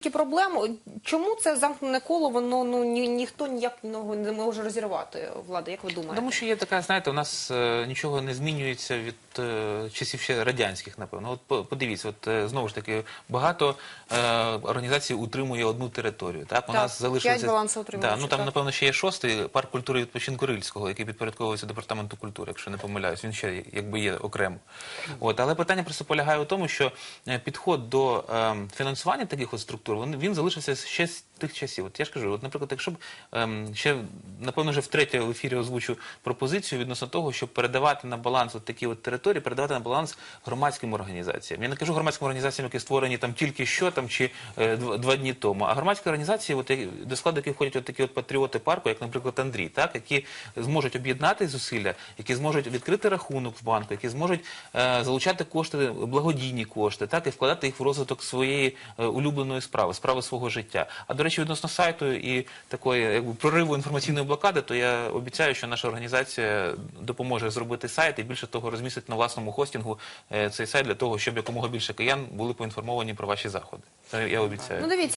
Такі проблеми. Чому це замкнене коло? Воно ну ні, ніхто ніяк не може розірвати. Влада, як ви думаєте? Тому що є така, знаєте, у нас е, нічого не змінюється від е, часів ще радянських, напевно. От подивіться, от е, знову ж таки багато е, організацій утримує одну територію. Так, у Так, нас залишилося балансоутримувачів, Да, ну там, так. напевно, ще є шостий парк культури відпочинку Рильського, який підпорядковується департаменту культури, якщо не помиляюсь. Він ще якби є окремо. От, але питання просто полягає у тому, що е, підход до е, фінансування таких от структур він, він залишився ще з тих часів. От я ж кажу, от, наприклад, якщо б ем, ще напевно вже втретє в ефірі озвучу пропозицію відносно того, щоб передавати на баланс от такі от території, передавати на баланс громадським організаціям. Я не кажу громадським організаціям, які створені там тільки що там чи е, дв- два дні тому, а громадські організації, от, до складу яких входять от такі от патріоти парку, як, наприклад, Андрій, так, які зможуть об'єднати зусилля, які зможуть відкрити рахунок в банку, які зможуть е, залучати кошти, благодійні кошти, так, і вкладати їх в розвиток своєї е, улюбленої справи, справи свого життя. А до речі, відносно сайту і такої якби прориву інформаційної блокади, то я обіцяю, що наша організація допоможе зробити сайт і більше того розмістить на власному хостингу е, цей сайт для того, щоб якомога більше киян були поінформовані про ваші заходи. Це я обіцяю. Ну дивіться.